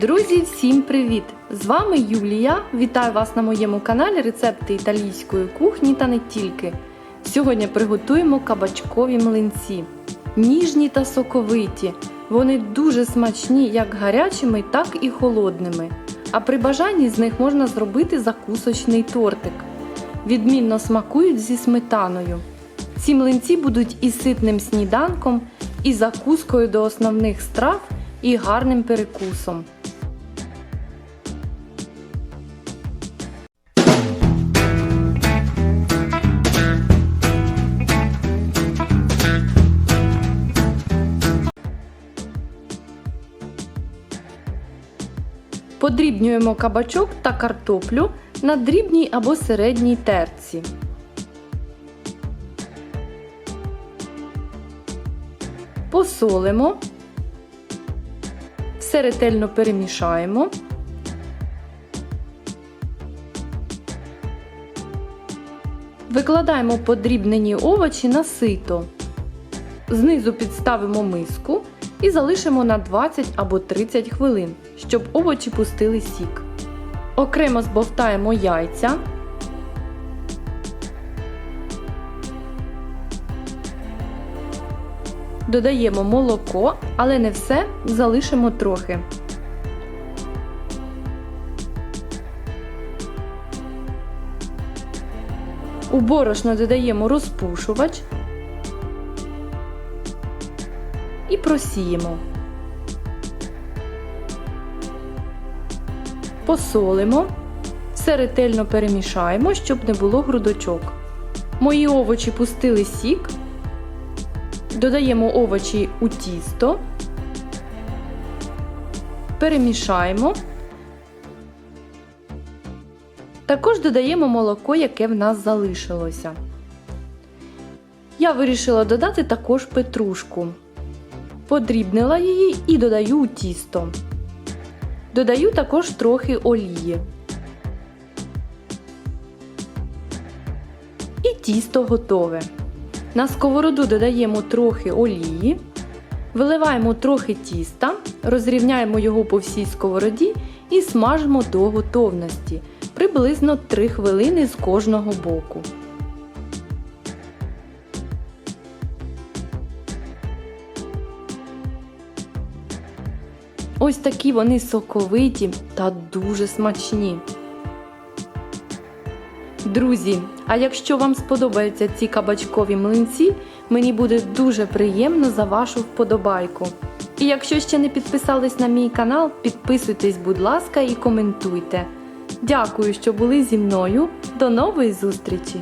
Друзі, всім привіт! З вами Юлія. Вітаю вас на моєму каналі Рецепти італійської кухні та не тільки. Сьогодні приготуємо кабачкові млинці. Ніжні та соковиті. Вони дуже смачні як гарячими, так і холодними. А при бажанні з них можна зробити закусочний тортик. Відмінно смакують зі сметаною. Ці млинці будуть і ситним сніданком, і закускою до основних страв, і гарним перекусом. Подрібнюємо кабачок та картоплю на дрібній або середній терці. Посолимо, все ретельно перемішаємо. Викладаємо подрібнені овочі на сито. Знизу підставимо миску і залишимо на 20 або 30 хвилин, щоб овочі пустили сік. Окремо збовтаємо яйця. Додаємо молоко, але не все, залишимо трохи. У борошно додаємо розпушувач і просіємо. Посолимо, все ретельно перемішаємо, щоб не було грудочок. Мої овочі пустили сік. Додаємо овочі у тісто, перемішаємо. Також додаємо молоко, яке в нас залишилося. Я вирішила додати також петрушку. Подрібнила її і додаю у тісто. Додаю також трохи олії. І тісто готове. На сковороду додаємо трохи олії, виливаємо трохи тіста, розрівняємо його по всій сковороді і смажимо до готовності приблизно 3 хвилини з кожного боку. Ось такі вони соковиті та дуже смачні. Друзі, а якщо вам сподобаються ці кабачкові млинці, мені буде дуже приємно за вашу вподобайку. І якщо ще не підписались на мій канал, підписуйтесь, будь ласка, і коментуйте. Дякую, що були зі мною. До нової зустрічі!